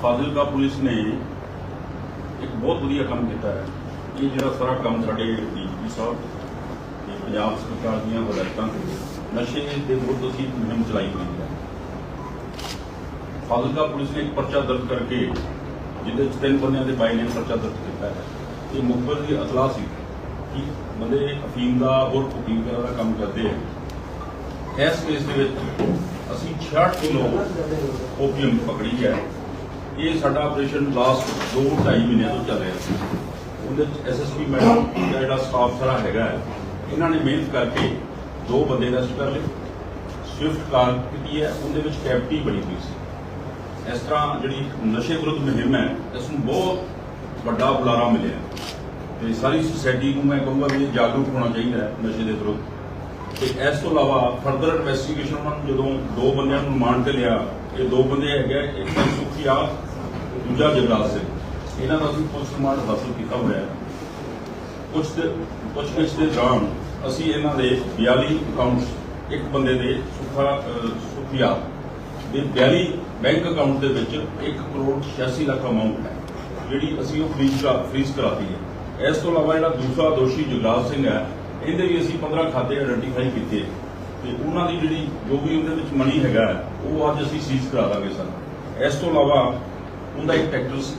Fazilka police ਨੇ ਇੱਕ ਬਹੁਤ ਵਧੀਆ ਕੰਮ ਕੀਤਾ ਹੈ। ਇਹ ਜਿਹੜਾ ਸਾਰਾ ਕੰਮ ਸਾਡੇ ਡੀਜੀਪੀ ਸਾਹਿਬ ਤੇ ਪੰਜਾਬ ਸਰਕਾਰ ਦੀਆਂ ਹਦਾਇਤਾਂ ਤੇ ਨਸ਼ੇ ਦੇ ਵਿਰੁੱਧ ਅਸੀਂ ਮੁਹਿੰਮ ਚਲਾਈ ਹੋਈ ਹੈ। ਫਾਜ਼ਿਲਕਾ ਪੁਲਿਸ ਨੇ ਇੱਕ ਪਰਚਾ ਦਰਜ ਕਰਕੇ, ਜਿਹਦੇ ਵਿੱਚ ਤਿੰਨ ਬੰਦਿਆਂ ਦੇ ਬਾਈ ਨੇ ਪਰਚਾ ਦਰਜ ਕੀਤਾ ਹੈ। ਇਹ ਮੁਖਬਰ ਦੀ ਅਤਲਾ ਸੀ ਕਿ ਬੰਦੇ ਅਫੀਮ ਦਾ ਹੋਰ ਕੁਕਿੰਗ ਦਾ ਕੰਮ ਕਰਦੇ ਹੈ ਇਸ ਕੇਸ ਦੇ ਵਿੱਚ ਅਸੀਂ 66 ਕਿਲੋ ਓਪੀਅਮ ਪਕੜੀ ਹੈ। ਇਹ ਸਾਡਾ ਆਪਰੇਸ਼ਨ ਲਾਸਟ 2.5 ਮਹੀਨਿਆਂ ਤੋਂ ਚੱਲ ਰਿਹਾ ਸੀ। ਉਹਦੇ ਵਿੱਚ ਐਸਐਸਪੀ ਮੈਡਮ ਦਾ ਜਿਹੜਾ ਸਟਾਫ ਸਾਰਾ ਹੈਗਾ ਹੈ, ਇਹਨਾਂ ਨੇ ਮਿਹਨਤ ਕਰਕੇ ਦੋ ਬੰਦੇ ਅਰੈਸਟ ਕਰ ਲਏ। ਸਵਿਫਟ ਕਾਰ ਕੀਤੀ ਹੈ ਉਹਦੇ ਵਿੱਚ ਕੈਪਟੀ ਬਣੀ ਹੋਈ ਸੀ। ਇਸ ਤਰ੍ਹਾਂ ਜਿਹੜੀ ਨਸ਼ੇ ਵਿਰੁੱਧ ਮੁਹਿੰਮ ਹੈ ਇਸ ਨੂੰ ਬਹੁਤ ਵੱਡਾ ਬੁਲਾਰਾ ਮਿਲਿਆ। ਤੇ ਸਾਰੀ ਸੁਸਾਇਟੀ ਨੂੰ ਮੈਂ ਕਹੂੰਗਾ ਵੀ ਇਹ ਜਾਗਰੂਕ ਹੋਣਾ ਚਾਹੀਦਾ ਹੈ ਨਸ਼ੇ ਦੇ ਵਿਰੁੱਧ। ਤੇ ਇਸ ਤੋਂ ਇਲਾਵਾ ਫਰਦਰ ਇਨਵੈਸਟੀਗੇਸ਼ਨ ਉਹਨਾਂ ਨੂੰ ਜਦੋਂ ਦੋ ਬੰਦਿਆਂ ਨੂੰ ਰਿਮਾਂਡ ਤੇ ਲਿਆ ਇਹ ਦੋ ਬੰਦੇ ਹੈਗੇ ਇੱਕ ਤਾਂ ਸੁਖੀਆ ਦੂਜਾ ਜਗਰਾਜ ਸਿੰਘ। ਇਹਨਾਂ ਦਾ ਅਸੀਂ ਪੁਲਿਸ ਰਿਮਾਂਡ ਹਾਸਲ ਕੀਤਾ ਹੋਇਆ ਹੈ। ਕੁਝ ਦੇ ਕੁਝ ਵਿੱਚ ਦੇ ਦੌਰਾਨ ਅਸੀਂ ਇਹਨਾਂ ਦੇ 42 ਅਕਾਊਂਟਸ ਇੱਕ ਬੰਦੇ ਦੇ ਸੁਖਾ ਅਹ, ਸੁਖੀਆ ਦੇ 42 ਬੈਂਕ ਅਕਾਊਂਟ ਦੇ ਵਿੱਚ 1 ਕਰੋੜ 86 ਲੱਖ ਅਮਾਉਂਟ ਹੈ ਜਿਹੜੀ ਅਸੀਂ ਉਹ ਫ੍ਰੀਜ਼ ਕਰਾ ਫ੍ਰੀਜ਼ ਕਰਾਤੀ ਹੈ। ਇਸ ਤੋਂ ਇਲਾਵਾ ਜਿਹੜਾ ਦੂਸਰਾ ਦੋਸ਼ੀ ਜਗਰਾਜ ਸਿੰਘ ਹੈ ਇਹਦੇ ਵੀ ਅਸੀਂ 15 ਖਾਤੇ ਆਇਡੈਂਟੀਫਾਈ ਕੀਤੇ ਤੇ ਉਹਨਾਂ ਦੀ ਜਿਹੜੀ ਜੋ ਵੀ ਉਹਦੇ ਵਿੱਚ ਮਨੀ ਹੈਗਾ, ਉਹ ਅੱਜ ਅਸੀਂ ਸੀਜ਼ ਕਰਾ ਦਾਂਗੇ ਸਰ। ਇਸ ਤੋਂ ਇਲਾਵਾ ਉਹਦਾ ਇੱਕ ਟਰੈਕਟਰ ਸੀ।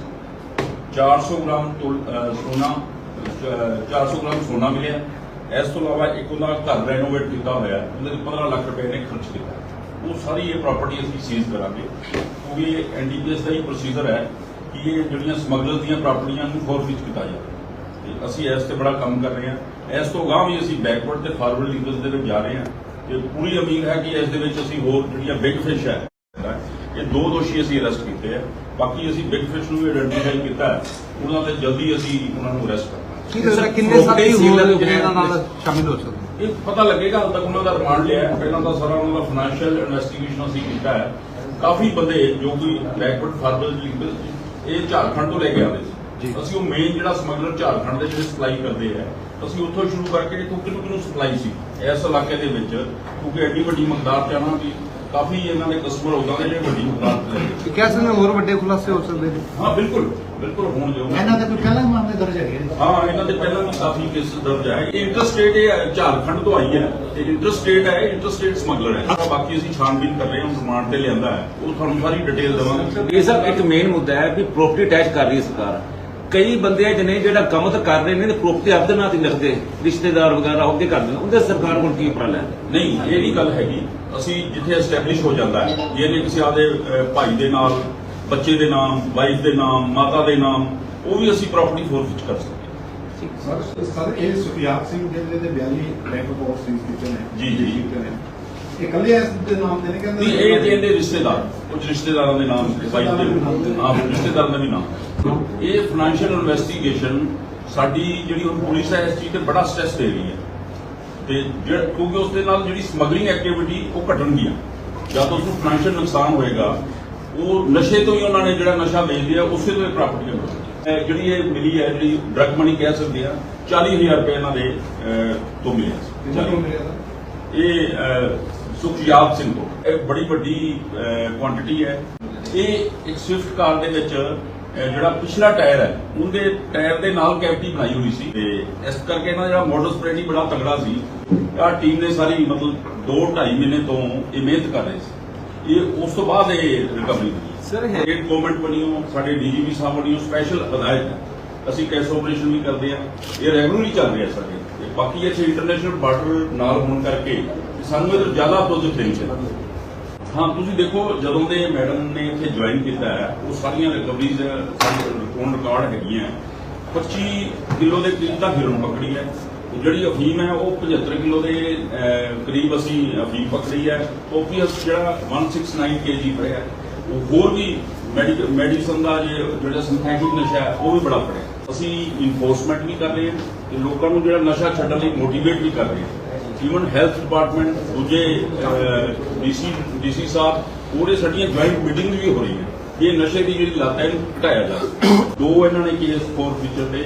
400 ਗ੍ਰਾਮ ਤੁਲ- ਸੋਨਾ, ਅਹ 400 ਗ੍ਰਾਮ ਸੋਨਾ ਮਿਲਿਆ। ਇਸ ਤੋਂ ਇਲਾਵਾ ਇੱਕ ਉਹਦਾ ਘਰ ਰੈਨੋਵੇਟ ਕੀਤਾ ਹੋਇਆ, ਉਹਦੇ ਤੇ 15 ਲੱਖ ਰੁਪਏ ਨੇ ਖਰਚ ਕੀਤਾ। ਉਹ ਸਾਰੀ ਇਹ ਪ੍ਰਾਪਰਟੀ ਅਸੀਂ ਸੀਜ਼ ਕਰਾਂਗੇ। ਕਿਉਂਕਿ ਇਹ ਐਨਡੀਪੀਐਸ ਦਾ ਹੀ ਪ੍ਰੋਸੀਜਰ ਹੈ ਕਿ ਇਹ ਜਿਹੜੀਆਂ ਸਮਗਲਰ ਦੀਆਂ ਪ੍ਰਾਪਰਟੀਆਂ ਨੂੰ ਫੋਰਫਿਚ ਕੀਤਾ ਜਾਵੇ। ਤੇ ਅਸੀਂ ਇਸ ਤੇ ਬੜਾ ਕੰਮ ਕਰ ਰਹੇ ਹਾਂ। ਇਸ ਤੋਂ ਅਗਾਂਹ ਵੀ ਅਸੀਂ ਬੈਕਵਰਡ ਤੇ ਫਾਰਵਰਡ ਲੀਡਰਸ ਦੇ ਵਿੱਚ ਜਾ ਰਹੇ ਹਾਂ। ਤੇ ਪੂਰੀ ਉਮੀਦ ਹੈ ਕਿ ਇਸ ਦੇ ਵਿੱਚ ਅਸੀਂ ਹੋਰ ਜਿਹੜੀਆਂ ਬਿਗ ਫਿਸ਼ ਹੈ ਇਹ ਦੋ ਦੋਸ਼ੀ ਅਸੀਂ ਅਰੈਸਟ ਕੀਤੇ ਆ। ਬਾਕੀ ਅਸੀਂ ਬਿਗ ਫਿਸ਼ ਨੂੰ ਵੀ ਆਇਡੈਂਟੀਫਾਈ ਕੀਤਾ ਹੈ ਉਹਨਾਂ ਤੇ ਜਲਦੀ ਅਸੀਂ ਉਹਨਾਂ ਨੂੰ ਅਰੈਸਟ ਕਰਾਂਗੇ ਕਿੰਨੇ ਸਾਥੀ ਹੋਰ ਜਿਹੜੇ ਇਹਨਾਂ ਨਾਲ ਸ਼ਾਮਿਲ ਹੋ ਸਕਦੇ? ਇਹ ਪਤਾ ਲੱਗੇਗਾ ਹਾਲ ਤੱਕ ਉਹਨਾਂ ਦਾ ਰਿਮਾਂਡ ਲਿਆ ਹੈ। ਪਹਿਲਾਂ ਤਾਂ ਸਾਰਾ ਉਹਨਾਂ ਦਾ ਫਾਈਨੈਂਸ਼ੀਅਲ ਇਨਵੈਸਟੀਗੇਸ਼ਨ ਅਸੀਂ ਕੀਤਾ ਹੈ। ਕਾਫੀ ਬੰਦੇ ਜੋ ਕੋਈ ਬੈਕਵਰਡ ਫਾਰਵਰਡ ਲੀਗਲ ਇਹ ਝਾਰਖੰਡ ਤੋਂ ਲੈ ਕੇ ਆਉਂਦੇ ਸੀ। ਅਸੀਂ ਉਹ ਮੇਨ ਜਿਹੜਾ ਸਮਗਲਰ ਝਾਰਖੰਡ ਦੇ ਜਿਹੜੇ ਸਪਲਾਈ ਕਰਦੇ ਆ ਅਸੀਂ ਉੱਥੋਂ ਸ਼ੁਰੂ ਕਰਕੇ ਇੱਥੋਂ ਕਿਹਨੂੰ ਕਿਹਨੂੰ ਸਪਲਾਈ ਸੀ। ਇਸ ਇਲਾਕੇ ਦੇ ਵਿੱਚ ਕਿਉਂਕਿ ਐਡੀ ਵੱਡੀ ਮਕਦਾਰ ਚ ਆਣਾ ਵੀ ਕਾਫੀ ਇਹਨਾਂ ਦੇ ਕਸਟਮਰ ਉਦਾਂ ਦੇ ਜਿਹੜੇ ਵੱਡੀ ਮਕਦਾਰ ਚ ਲੈ ਕੇ ਕਿ ਕਹਿ ਸਕਦੇ ਹਾਂ ਹੋਰ ਵੱਡੇ ਖੁਲਾਸੇ ਹੋ ਸਕਦੇ ਨੇ? ਹਾਂ ਬਿਲਕੁਲ ਬਿਲਕੁਲ ਹੋਣ ਜੋ ਇਹਨਾਂ ਦੇ ਕੋਈ ਪਹਿਲਾਂ ਮਾਮਲੇ ਦਰਜ ਹੈਗੇ ਨੇ? ਹਾਂ ਇਹਨਾਂ ਦੇ ਪਹਿਲਾਂ ਵੀ ਕਾਫੀ ਕੇਸ ਦਰਜ ਹੈ ਇੰਟਰਸਟੇਟ ਇਹ ਹੈ, ਝਾਰਖੰਡ ਤੋਂ ਆਈ ਹੈ ਤੇ ਇੰਟਰਸਟੇਟ ਹੈ ਇੰਟਰਸਟੇਟ ਸਮਗਲਰ ਹੈ। ਬਾਕੀ ਅਸੀਂ ਛਾਣਬੀਨ ਕਰ ਰਹੇ ਹਾਂ ਰਿਮਾਂਡ ਤੇ ਲਿਆਂਦਾ ਹੈ। ਉਹ ਤੁਹਾਨੂੰ ਸਾਰੀ ਡਿਟੇਲ ਦੇਵਾਂਗੇ। ਇਹ ਸਭ ਇੱਕ ਮੇਨ ਮੁੱਦਾ ਹੈ ਵੀ ਪ੍ਰਾਪਰਟੀ ਅਟੈਚ ਕਰ ਰਹੀ ਹੈ ਸਰਕਾਰ। ਕਈ ਬੰਦੇ ਆ ਜਿਹਨੇ ਜਿਹੜਾ ਕੰਮ ਤਾਂ ਕਰ ਰਹੇ ਨੇ ਤੇ ਪ੍ਰਾਪਰਟੀ ਆਪਦੇ ਨਾਂ ਤੇ ਲਿਖਦੇ ਰਿਸ਼ਤੇਦਾਰ ਵਗੈਰਾ ਉਹਦੇ ਕਰਦੇ ਨੇ। ਉਹਦੇ ਸਰਕਾਰ ਕੋਲ ਕੀ ਉਪਰਾਲਾ ਹੈ ਨਹੀਂ ਇਹ ਨਹੀਂ ਗੱਲ ਹੈਗੀ। ਅਸੀਂ ਜਿੱਥੇ ਐਸਟੈਬਲਿਸ਼ ਹੋ ਜਾਂਦਾ ਹੈ ਜੇ ਇਹਨੇ ਕਿਸੇ ਆਦੇ ਭਾਈ ਦੇ ਨਾਲ ਬੱਚੇ ਦੇ ਨਾਮ ਵਾਈਫ ਦੇ ਨਾਮ ਮਾਤਾ ਦੇ ਨਾਮ ਉਹ ਵੀ ਅਸੀਂ ਪ੍ਰਾਪਰਟੀ ਫੋਰਫਿਚ ਕਰ ਸਕਦੇ ਹਾਂ। ਸਰ ਸਰ ਇਹ ਸੁਖਿਆਰ ਸਿੰਘ ਦੇ ਜਿਹੜੇ 42 ਬੈਂਕ ਅਕਾਊਂਟ ਸੀਜ਼ ਕੀਤੇ ਨੇ ਜੀ, ਜੀ। ਕੀਤੇ ਨੇ ਇਹ ਕੱਲੇ ਇਸ ਦੇ ਨਾਮ ਤੇ ਨੇ ਕਹਿੰਦੇ ਨਹੀਂ ਇਹ ਇਹਦੇ ਰਿਸ਼ਤੇਦਾਰ ਕੁਝ ਰਿਸ਼ਤੇਦਾਰਾਂ ਦੇ ਨਾਮ ਵਾਈਫ ਦੇ ਹਾਂ ਰਿਸ਼ਤੇਦਾਰਾਂ ਦਾ ਵੀ ਨਾਮ। ਇਹ ਫਾਈਨੈਂਸ਼ੀਅਲ ਇਨਵੈਸਟੀਗੇਸ਼ਨ ਸਾਡੀ ਜਿਹੜੀ ਹੁਣ ਪੁਲਿਸ ਹੈ ਇਸ ਚੀਜ਼ ਤੇ ਬੜਾ ਸਟ੍ਰੈਸ ਦੇ ਰਹੀ ਹੈ। ਤੇ ਜਿਹੜਾ ਕਿਉਂਕਿ ਉਸ ਦੇ ਨਾਲ ਜਿਹੜੀ ਸਮਗਲਿੰਗ ਐਕਟੀਵਿਟੀ ਉਹ ਘਟਣਗੀਆਂ ਜਦ ਉਸ ਨੂੰ ਫਾਈਨੈਂਸ਼ੀਅਲ ਨੁਕਸਾਨ ਹੋਏਗਾ। ਉਹ ਨਸ਼ੇ ਤੋਂ ਹੀ ਉਹਨਾਂ ਨੇ ਜਿਹੜਾ ਨਸ਼ਾ ਵੇਚ ਲਿਆ ਉਸੇ ਤੋਂ ਇਹ ਪ੍ਰਾਪਰਟੀਆਂ ਮਿਲਣਗੀਆਂ ਇਹ ਜਿਹੜੀ ਇਹ ਮਿਲੀ ਹੈ ਜਿਹੜੀ ਡਰਗ ਮਨੀ ਕਹਿ ਸਕਦੇ ਆ 40000 ਰੁਪਏ ਇਹਨਾਂ ਦੇ ਤੋਂ ਮਿਲਿਆ ਇਹ ਸੁਖਯਾਬ ਸਿੰਘ ਤੋਂ ਇਹ ਬੜੀ ਵੱਡੀ ਕੁਆਂਟੀਟੀ ਹੈ। ਇਹ ਇੱਕ ਸਵਿਫਟ ਕਾਰ ਦੇ ਵਿੱਚ ਜਿਹੜਾ ਪਿਛਲਾ ਟਾਇਰ ਹੈ ਉਹਦੇ ਟਾਇਰ ਦੇ ਨਾਲ ਕੈਵਿਟੀ ਬਣਾਈ ਹੋਈ ਸੀ। ਤੇ ਇਸ ਕਰਕੇ ਦਾ ਜਿਹੜਾ ਮੋਟਰ ਸਪਰੇਡੀ ਬੜਾ ਤਗੜਾ ਸੀ ਆ ਟੀਮ ਨੇ ਸਾਰੀ ਮਤਲਬ 2 2.5 ਮਹੀਨੇ ਤੋਂ ਇਹ ਮਿਹਨਤ ਕਰ ਰਹੇ ਸੀ। ਇਹ ਉਸ ਤੋਂ ਬਾਅਦ ਇਹ ਰਿਕਵਰੀ ਹੋਈ। Sir, ਹੈ- ਸਟੇਟ ਗਵਰਨਮੈਂਟ ਬਣੀਓ ਸਾਡੇ ਡੀਜੀਪੀ ਸਾਹਿਬ ਬਣੀਓ ਸਪੈਸ਼ਲ ਹਦਾਇਤ ਹੈ। ਅਸੀਂ ਕੈਸ਼ ਆਪਰੇਸ਼ਨ ਵੀ ਕਰਦੇ ਆ ਇਹ ਰੈਗੂਲਰਲੀ ਚੱਲ ਰਿਹਾ ਸਾਡੇ। ਬਾਕੀ ਇੱਥੇ ਇੰਟਰਨੈਸ਼ਨਲ ਬਾਰਡਰ ਨਾਲ ਹੋਣ ਕਰਕੇ ਸਾਨੂੰ ਇਹ ਜ਼ਿਆਦਾ ਪ੍ਰੋਜੈਕਟ ਦੇਣੀ ਹਾਂ, ਤੁਸੀਂ ਦੇਖੋ, ਜਦੋਂ ਦੇ ਮੈਡਮ ਨੇ ਇੱਥੇ ਜੁਆਇਨ ਕੀਤਾ ਹੈ, ਉਹ ਸਾਰੀਆਂ ਰਿਕਵਰੀਜ਼ ਸਾਡੇ ਰਿਕਾਰਡ ਹੈਗੀਆਂ। 25 ਕਿਲੋ ਦੇ ਕਰੀਬ ਦਾ ਹੀਰੋਨ ਪਕੜੀ ਹੈ। ਜਿਹੜੀ ਅਫੀਮ ਹੈ, ਉਹ 75 ਕਿਲੋ ਦੇ ਕਰੀਬ ਅਸੀਂ ਅਫੀਮ ਪਕੜੀ ਹੈ। ਓਪੀਐਸ ਜਿਹੜਾ 169 ਕੇਜੀ ਫੜਿਆ ਉਹ ਹੋਰ ਵੀ ਮੈਡੀਸਨ ਦਾ ਜਿਹੜਾ ਸਿੰਥੈਟਿਕ ਨਸ਼ਾ ਹੈ, ਉਹ ਵੀ ਬੜਾ ਫੜਿਆ ਅਸੀਂ ਇਨਫੋਰਸਮੈਂਟ ਵੀ ਕਰ ਰਹੇ ਹਾਂ ਤੇ ਲੋਕਾਂ ਨੂੰ ਜਿਹੜਾ ਨਸ਼ਾ ਛੱਡਣ ਲਈ ਮੋਟੀਵੇਟ ਵੀ ਕਰ ਰਹੇ ਹਾਂ। ਈਵਨ ਹੈਲਥ ਡਿਪਾਰਟਮੈਂਟ ਦੂਜੇ ਡੀਸੀ ਡੀਸੀ ਸਾਹਿਬ ਉਹਦੇ ਸਾਡੀਆਂ ਜੁਆਇੰਟ ਮੀਟਿੰਗ ਵੀ ਹੋ ਰਹੀਆਂ। ਇਹ ਨਸ਼ੇ ਦੀ ਜਿਹੜੀ ਲੱਤ ਹੈ, ਇਹਨੂੰ ਘਟਾਇਆ ਜਾਵੇ ਦੋ ਇਹਨਾਂ ਨੇ ਕੇਸ ਫੋਰ ਫਿਊਚਰ ਦੇ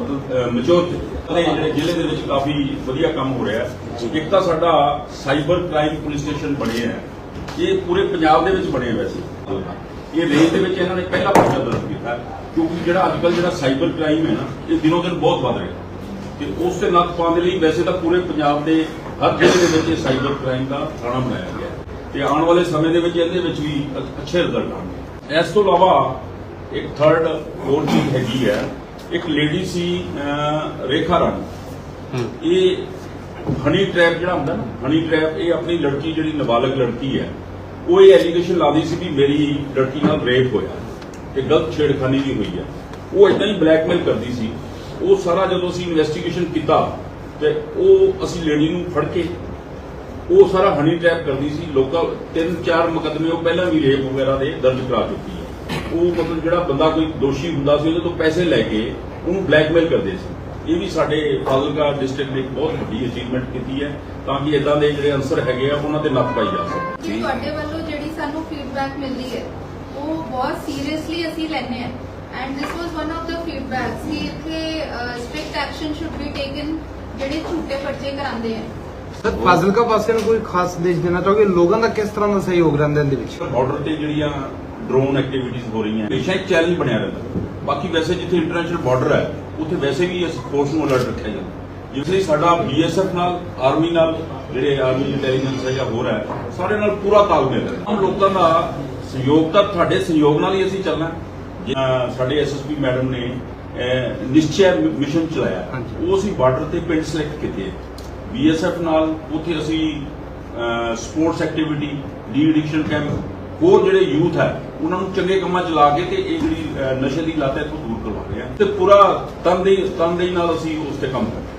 ਮਤਲਬ ਮੈਚੋਰ ਤੇ। ਜਿਹੜੇ ਜ਼ਿਲ੍ਹੇ ਦੇ ਵਿੱਚ ਕਾਫੀ ਵਧੀਆ ਕੰਮ ਹੋ ਰਿਹਾ ਇੱਕ ਤਾਂ ਸਾਡਾ ਸਾਈਬਰ ਕ੍ਰਾਈਮ ਪੁਲਿਸ ਸਟੇਸ਼ਨ ਬਣੇ ਹੈ। ਇਹ ਪੂਰੇ ਪੰਜਾਬ ਦੇ ਵਿੱਚ ਬਣੇ ਵੈਸੇ। ਇਹ ਰੇਂਜ ਦੇ ਵਿੱਚ ਇਹਨਾਂ ਨੇ ਪਹਿਲਾ ਪਰਚਾ ਦਰਜ ਕੀਤਾ, ਕਿਉਂਕਿ ਜਿਹੜਾ ਅੱਜ ਕੱਲ੍ਹ ਜਿਹੜਾ ਸਾਈਬਰ ਕ੍ਰਾਈਮ ਹੈ ਨਾ, ਇਹ ਦਿਨੋਂ ਦਿਨ ਬਹੁਤ ਵੱਧ ਰਿਹਾ। ਤੇ ਉਸ ਤੇ ਨੱਥ ਪਾਉਣ ਦੇ ਲਈ ਵੈਸੇ ਤਾਂ ਪੂਰੇ ਪੰਜਾਬ ਦੇ ਹਰ ਜ਼ਿਲ੍ਹੇ ਦੇ ਵਿੱਚ ਇਹ ਸਾਈਬਰ ਕ੍ਰਾਈਮ ਦਾ ਥਾਣਾ ਬਣਾਇਆ ਗਿਆ ਤੇ ਆਉਣ ਵਾਲੇ ਸਮੇਂ ਦੇ ਵਿੱਚ ਇਹਦੇ ਵਿੱਚ ਵੀ ਅੱਛੇ ਰਿਜ਼ਲਟ ਆਉਣਗੇ। ਇਸ ਤੋਂ ਇਲਾਵਾ ਇੱਕ ਥਰਡ ਹੋਰ ਚੀਜ਼ ਹੈਗੀ ਹੈ ਇੱਕ ਲੇਡੀ ਸੀ ਰੇਖਾ ਰਾਣੀ। ਇਹ ਹਨੀ ਟ੍ਰੈਪ ਜਿਹੜਾ ਹੁੰਦਾ ਨਾ ਹਨੀ ਟ੍ਰੈਪ ਇਹ ਆਪਣੀ ਲੜਕੀ ਜਿਹੜੀ ਨਾਬਾਲਗ ਲੜਕੀ ਹੈ ਉਹ ਇਹ ਐਲੀਗੇਸ਼ਨ ਲਾਦੀ ਸੀ ਵੀ ਮੇਰੀ ਲੜਕੀ ਨਾਲ ਰੇਪ ਹੋਇਆ ਤੇ ਗਲਤ ਛੇੜਖਾਨੀ ਵੀ ਹੋਈ ਹੈ। ਉਹ ਇਦਾਂ ਹੀ ਬਲੈਕਮੇਲ ਕਰਦੀ ਸੀ। ਉਹ ਸਾਰਾ ਜਦੋਂ ਅਸੀਂ ਇਨਵੈਸਟੀਗੇਸ਼ਨ ਕੀਤਾ ਤੇ ਉਹ ਅਸੀਂ ਲੇਡੀ ਨੂੰ ਫੜ ਕੇ ਉਹ ਸਾਰਾ ਹਨੀ ਟ੍ਰੈਪ ਕਰਦੀ ਸੀ, ਲੋਕਾਂ ਤਿੰਨ ਚਾਰ ਮੁਕੱਦਮੇ ਉਹ ਪਹਿਲਾਂ ਵੀ ਰੇਪ ਵਗੈਰਾ ਦੇ ਦਰਜ ਕਰਾ ਚੁੱਕੀ ਹੈ। ਉਹ ਮਤਲਬ ਜਿਹੜਾ ਬੰਦਾ ਕੋਈ ਦੋਸ਼ੀ ਹੁੰਦਾ ਸੀ, ਉਹਦੇ ਤੋਂ ਪੈਸੇ ਲੈ ਕੇ ਉਹਨੂੰ ਬਲੈਕਮੇਲ ਕਰਦੇ ਸੀ। ਇਹ ਵੀ ਸਾਡੇ ਫਾਜ਼ਿਲਕਾ ਡਿਸਟ੍ਰਿਕਟ ਨੇ ਇੱਕ ਬਹੁਤ ਵੱਡੀ ਅਚੀਵਮੈਂਟ ਕੀਤੀ ਹੈ, ਤਾਂ ਕਿ ਇਦਾਂ ਦੇ ਜਿਹੜੇ ਅਨਸਰ ਹੈਗੇ ਆ, ਉਹਨਾਂ ਤੇ ਨੱਥ ਪਾਈ ਜਾ ਸਕੇ। ਤੁਹਾਡੇ ਵੱਲੋਂ ਜਿਹੜੀ ਸਾਨੂੰ ਫੀਡਬੈਕ ਮਿਲਦੀ ਹੈ, ਉਹ ਬਹੁਤ ਸੀਰੀਅਸਲੀ ਅਸੀਂ ਲੈਂਦੇ ਹਾਂ। And this was one of the feedbacks ਕਿ ਇੱਥੇ strict action should be taken ਜਿਹੜੇ ਝੂਠੇ ਪਰਚੇ ਕਰਾਉਂਦੇ ਆ। ਸਰ ਫਾਜ਼ਿਲਕਾ ਪਾਸੇ ਨੂੰ ਕੋਈ ਖਾਸ ਸੰਦੇਸ਼ ਦੇਣਾ ਚਾਹੋਗੇ? ਲੋਕਾਂ ਦਾ ਕਿਸ ਤਰ੍ਹਾਂ ਦਾ ਸਹਿਯੋਗ ਰਹਿੰਦਾ ਇਹਦੇ ਵਿੱਚ? ਬਾਰਡਰ ਤੇ ਜਿਹੜੀਆਂ ਡਰੋਨ ਐਕਟੀਵਿਟੀਜ਼ ਹੋ ਰਹੀਆਂ ਹਮੇਸ਼ਾ ਇੱਕ ਚੈਲੰਜ ਬਣਿਆ ਰਹਿੰਦਾ। ਬਾਕੀ ਵੈਸੇ ਜਿੱਥੇ ਇੰਟਰਨੈਸ਼ਨਲ ਬਾਰਡਰ ਹੈ ਉੱਥੇ ਵੈਸੇ ਵੀ ਇਸ ਫੋਰਸ ਨੂੰ ਅਲਰਟ ਰੱਖਿਆ ਜਾਂਦਾ। ਜਿਸ ਲਈ ਸਾਡਾ ਬੀਐਸਐਫ ਨਾਲ ਆਰਮੀ ਨਾਲ ਜਿਹੜੇ ਆਰਮੀ ਇੰਟੈਲੀਜੈਂਸ ਹੈ ਜਾਂ ਹੋਰ ਹੈ ਸਾਰੇ ਨਾਲ ਪੂਰਾ ਤਾਲਮੇਲ ਹੈ। ਆਮ ਲੋਕਾਂ ਦਾ ਸਹਿਯੋਗ ਤਾਂ ਤੁਹਾਡੇ ਸਹਿਯੋਗ ਨਾਲ ਹੀ ਅਸੀਂ ਚੱਲਣਾ ਸਾਡੇ ਐਸਐਸਪੀ ਮੈਡਮ ਨੇ ਨਿਸ਼ਚੈ ਮਿਸ਼ਨ ਚਲਾਇਆ। ਉਹ ਅਸੀਂ ਬਾਰਡਰ ਤੇ ਪਿੰਡ ਸਿਲੈਕਟ ਕੀਤੇ। ਬੀਐਸਐਫ ਨਾਲ ਉੱਥੇ ਅਸੀਂ sports activity de addiction camp ਹੋਰ ਜਿਹੜੇ ਯੂਥ ਹੈ ਉਹਨਾਂ ਨੂੰ ਚੰਗੇ ਕੰਮਾਂ 'ਚ ਲਾ ਕੇ ਤੇ ਇਹ ਜਿਹੜੀ ਨਸ਼ੇ ਦੀ ਲੱਤ ਹੈ ਇੱਥੋਂ ਦੂਰ ਕਰਵਾ ਰਹੇ ਹਾਂ ਤੇ ਪੂਰਾ ਤਨਦੇਹੀ ਤਨਦੇਹੀ ਨਾਲ ਅਸੀਂ ਉਸ ਤੇ ਕੰਮ ਕਰ ਰਹੇ ਹਾਂ।